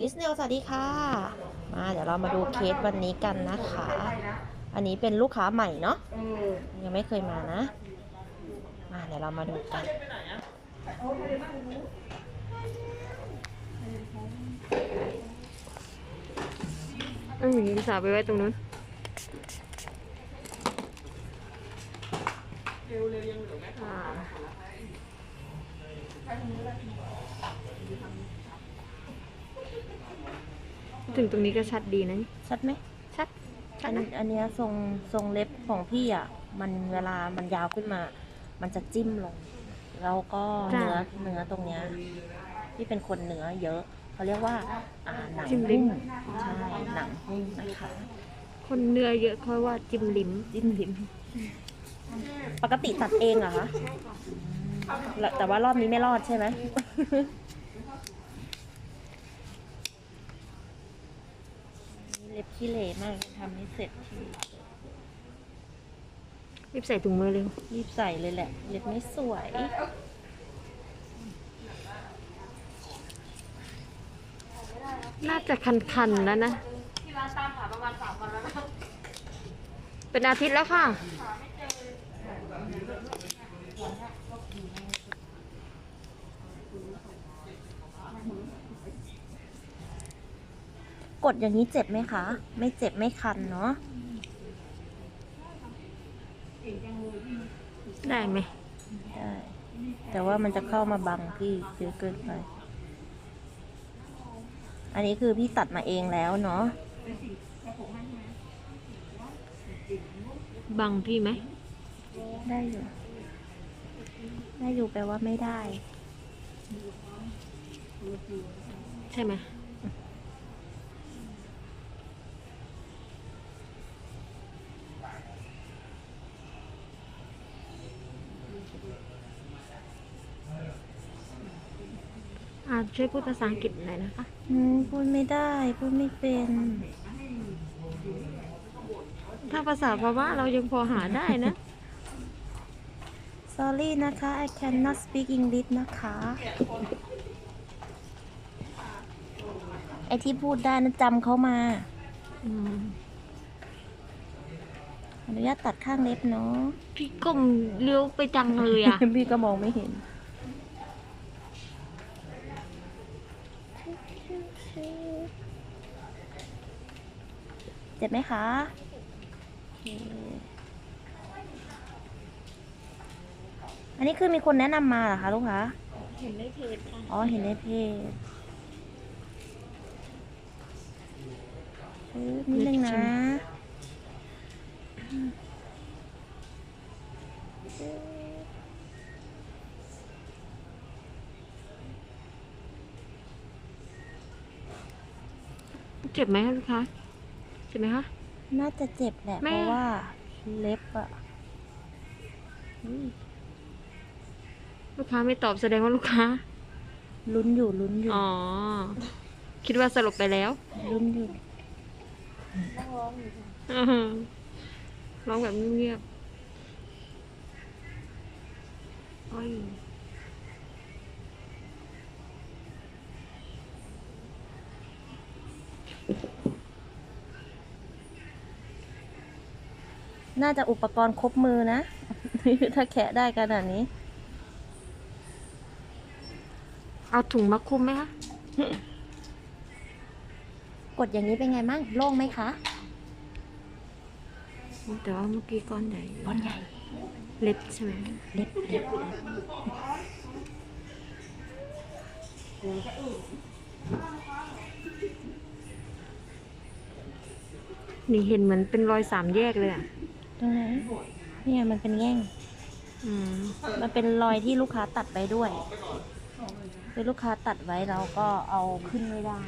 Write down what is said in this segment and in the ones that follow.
อิสเนลสวัสดีค่ะ มาเดี๋ยวเรามาดูเคสวันนี้กันนะคะ อันนี้เป็นลูกค้าใหม่เนาะยังไม่เคยมานะ มาเดี๋ยวเรามาดูกันเอ้ยยิงสาวไปไว้ตรงนู้นอ่า ถึงตรงนี้ก็ชัดดีนะ ชัดไหมชัดชัอัดนนะอันเนี้ยทรงทรงเล็บของพี่อะ มันเวลามันยาวขึ้นมา มันจะจิ้มลง แล้วก็เนื้อเนื้อตรงเนี้ยที่เป็นคนเนื้อเยอะ เขาเรียกว่าอ่าหนังหุ้มใช่หนังหุ้มนะคะคนเนื้อเยอะค่อยว่าจิ้มลิ้มจิ้มลิ้มปกติตัดเองเหรอคะแล้วแต่ว่ารอบนี้ไม่รอดใช่ไหม นี่เล็บขี้เหร่มากทำไม่เสร็จทีรีบใส่ถุงมือเร็ว รีบใส่เลยแหละ เล็บไม่สวย น่าจะคันๆแล้วนะเป็นอาทิตย์แล้วค่ะ กดอย่างนี้เจ็บไหมคะ ไม่เจ็บไม่คันเนาะได้ไหมได้แต่ว่ามันจะเข้ามาบังพี่เยอะเกินไป อันนี้คือพี่ตัดมาเองแล้วเนาะบังพี่ไหม ได้อยู่ ได้อยู่แปลว่าไม่ได้ ใช่ไหม อ่าช่วยพูดภาษาอังกฤษหน่อยนะคะ อืมพูดไม่ได้ พูดไม่เป็น ถ้าภาษาพม่าเรายังพอหาได้นะ sorry นะคะ I cannot speak English นะคะ ไอที่พูดได้นะจำเขามา อืมอนุญาตตัดข้างเล็บเนาะพี่ก้มเลี้ยวไปจังเลยอะพี่ก็มองไม่เห็น เจ็บไหมคะโอเคอันนี้คือมีคนแนะนำมาเหรอคะลูกค้าเห็นในเพจค่ะอ๋อเห็นในเพจปึ๊บนิดนึงนะเจ็บไหมคะลูกค้าเจ็ บไหมคะ น่าจะเจ็บแหละแม่เพราะว่าเล็บอะอุ๊ยลูกค้าไม่ตอบแสดงว่าลูกค้า ลุ้นอยู่ลุ้นอยู่อ๋อ คิดว่าสลบไปแล้วลุ้นอยู่ อืมร้องแบบเงียบๆโอ้ย น่าจะอุปกรณ์ครบมือนะ ถ้าแคะได้ขนาดนี้ เอาถุงมาคลุมไหมคะ กดอย่างนี้เป็นไงมั่งโล่งไหมคะแต่ว่าเมื่อกี้ก้อนใหญ่ก้อนใหญ่ เล็บใช่ไหมเล็บเล็บเล็บนี่เห็นเหมือนเป็นรอยสามแยกเลยอะ ตรงไหนนี่ไงมันเป็นแง่ง อืมมันเป็นรอยที่ลูกค้าตัดไปด้วยเป็นลูกค้าตัดไว้เราก็เอาขึ้นไม่ได้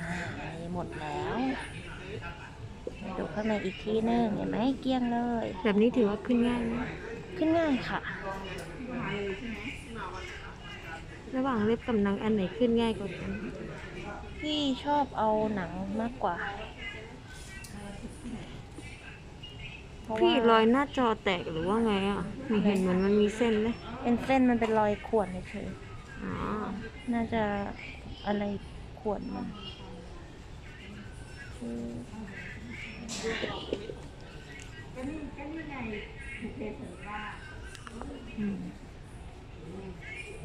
อ่านี่หมดแล้วดูข้างในอีกทีนึงเห็นไหมเกลี้ยงเลย แบบนี้ถือว่าขึ้นง่ายไหม ขึ้นง่ายค่ะ ระหว่างเล็บกับหนังอันไหนขึ้นง่ายกว่ากันพี่ชอบเอาหนังมากกว่าเพราะพี่ว่ารอยหน้าจอแตกหรือว่าไงอะไม่เห็นเหมือนมันมีเส้นเลยเป็นเส้นมันเป็นรอยข่วนเฉยอ๋อๆน่าจะอะไรข่วนมันอืมอืมพ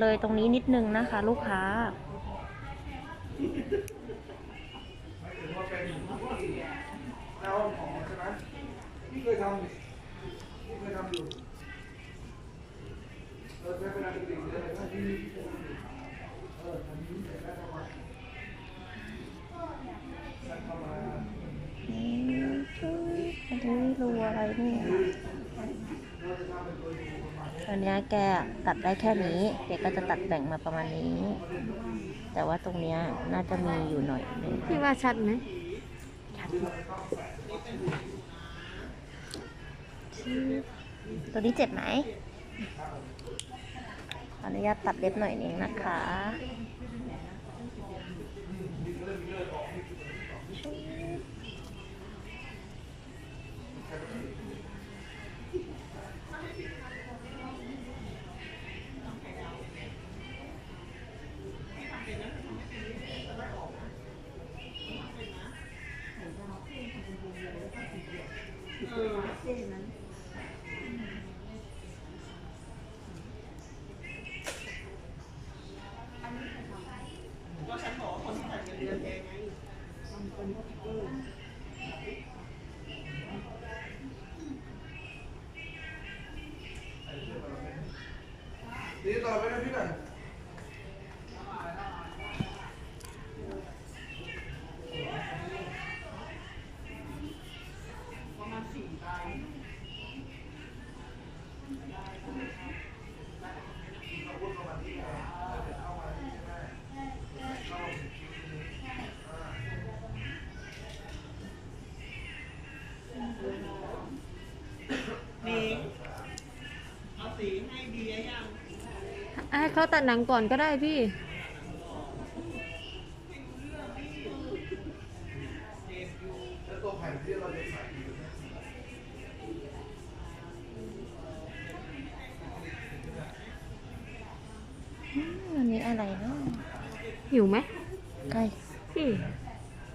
เลยตรงนี้นิดนึงนะคะ ลูกค้า นี่คืออันนี้รูอะไรเนี่ย อันเนี้ยแกตัดได้แค่นี้แกก็จะตัดแบ่งมาประมาณนี้ แต่ว่าตรงเนี้ยน่าจะมีอยู่หน่อยนึงพี่ว่าชัดไหมตัวนี้เจ็บไหมขออนุญาตตัดเล็บหน่อยนึงนะคะ นี่ต่อไปน ให้เขาตัดหนังก่อนก็ได้พี่แล้วตัวแผ่นที่เราจะใส่อยู่นะอืมอันนี้อะไรเนาะหิวไหมไก่พี่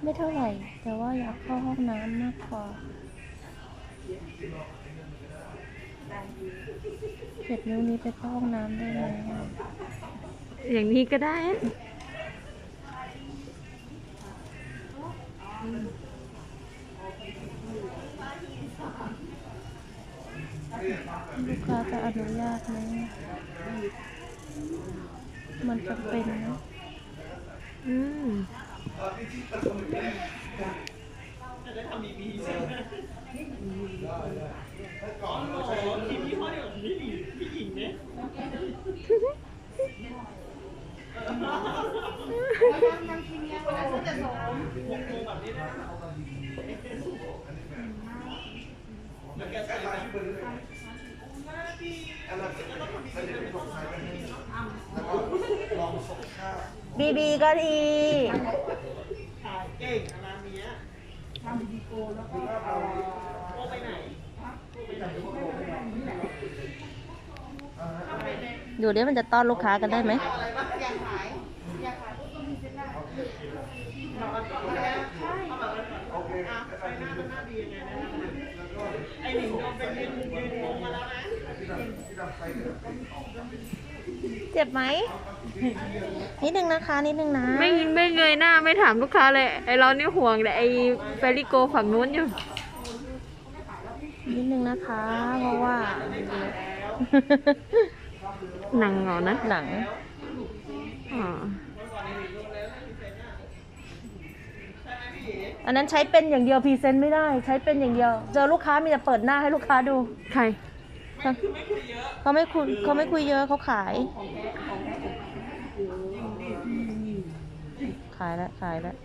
ไม่เท่าไหร่ แต่ว่าอยากเข้าห้องน้ำมากกว่า เจ็บนิ้วนี้ไปเข้าห้องน้ำได้ไหมอะอย่างนี้ก็ได้ ลูกค้าจะอนุญาตไหมมันจะเป็นนะอืมบี ก่อนหรอทีมที่พ่อเดียวกับพี่หญิงพี่หญิงเนี่ยยังยังทีมยังวันนั้นฉันจะสองวงโมแบบนี้ได้แล้วแกใส่อะไรอยู่บนนี้บีบีก็ดีขายเก่งอะไรเนี้ยทำดีโกแล้วก็ ดูเดี๋ยวมันจะต้อนลูกค้ากันได้ไหมเจ็บไหม นิดนึงนะคะ นิดนึงนะ ไม่ไม่เงยหน้า ไม่ถามลูกค้าเลย ไอเราเนี่ยห่วงแต่ไอเฟริโกฝั่งนู้นอยู่ นิดนึงนะคะ เพราะว่าหนังเหรอนะหนังอ๋ออันนั้นใช้เป็นอย่างเดียวพรีเซนต์ไม่ได้ ใช้เป็นอย่างเดียว เจอลูกค้ามีแต่เปิดหน้าให้ลูกค้าดูใครเขาเขาไม่คุยเขาไม่คุยเยอะเขาขาย ขายแล้วขายแล้ว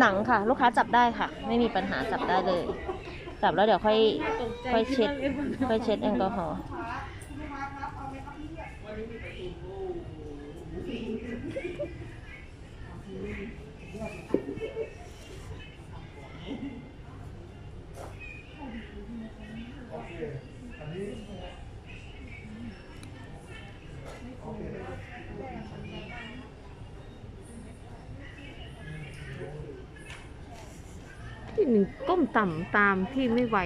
หนังค่ะ ลูกค้าจับได้ค่ะ ไม่มีปัญหาจับได้เลย จับแล้วเดี๋ยวค่อย ค่อยเช็ด ค่อยเช็ดแอลกอฮอล์ ที่หนึ่งก้มต่ำตามพี่ไม่ไหว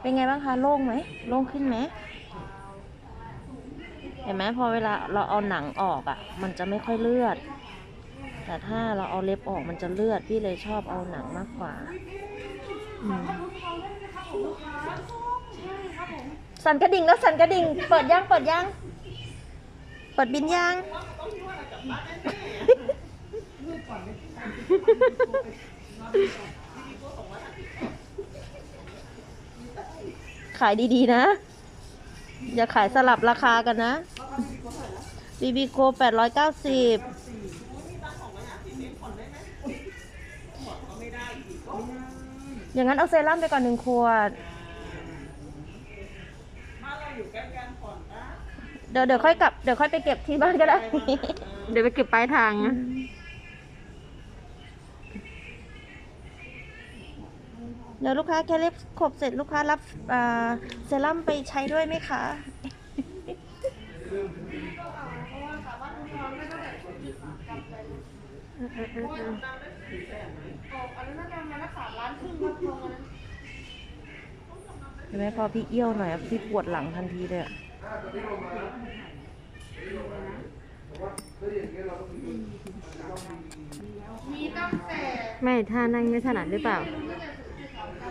เป็นไงบ้างคะโล่งไหมโล่งขึ้นไหมเห็นไหมพอเวลาเราเอาหนังออกอะ่ะ มันจะไม่ค่อยเลือด แต่ถ้าเราเอาเล็บออกมันจะเลือดพี่เลยชอบเอาหนังมากกว่าอืมสั่นกระดิ่งแล้วสั่นกระดิ่ง เปิดยังเปิดยังเปิดบินยัง ขายดีๆนะ อย่าขายสลับราคากันนะบีบีโกแปดร้อยเก้าสิบอย่างนั้นเอาเซรั่มไปก่อนหนึ่งขวด เดี๋ยวเดี๋ยวค่อยกลับ เดี๋ยวค่อยไปเก็บที่บ้านก็ได้ เดี๋ยวไปเก็บปลายทางนะ เดี๋ยวลูกค้าแค่เล็บขบเสร็จลูกค้ารับอ่าเซรั่มไปใช้ด้วยไหมคะเห็นไหมพอพี่เอี้ยวหน่อยอะพี่ปวดหลังทันทีเลยอะไม่ท่านั่งไม่ถนัดหรือเปล่า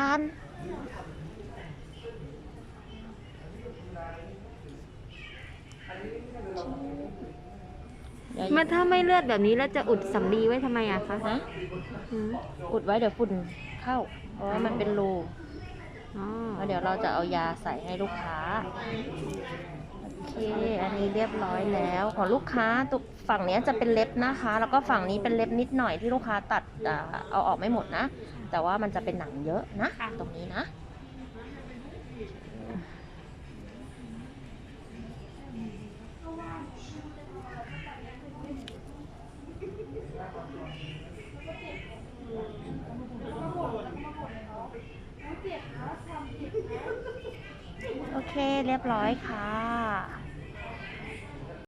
พันเมื่อถ้าไม่เลือดแบบนี้แล้วจะอุดสำลีไว้ทำไมอะคะฮะอืมอุดไว้เดี๋ยวฝุ่นเข้า เพราะว่ามันเป็นรูอ๋อ แล้วเดี๋ยวเราจะเอายาใส่ให้ลูกค้าโอ เค อันนี้เรียบร้อยแล้ว ของลูกค้าตุกฝั่งเนี้ยจะเป็นเล็บนะคะ แล้วก็ฝั่งนี้เป็นเล็บนิดหน่อยที่ลูกค้าตัดอ่าเอาออกไม่หมดนะ แต่ว่ามันจะเป็นหนังเยอะนะ ตรงนี้นะ โอเค เรียบร้อยค่ะ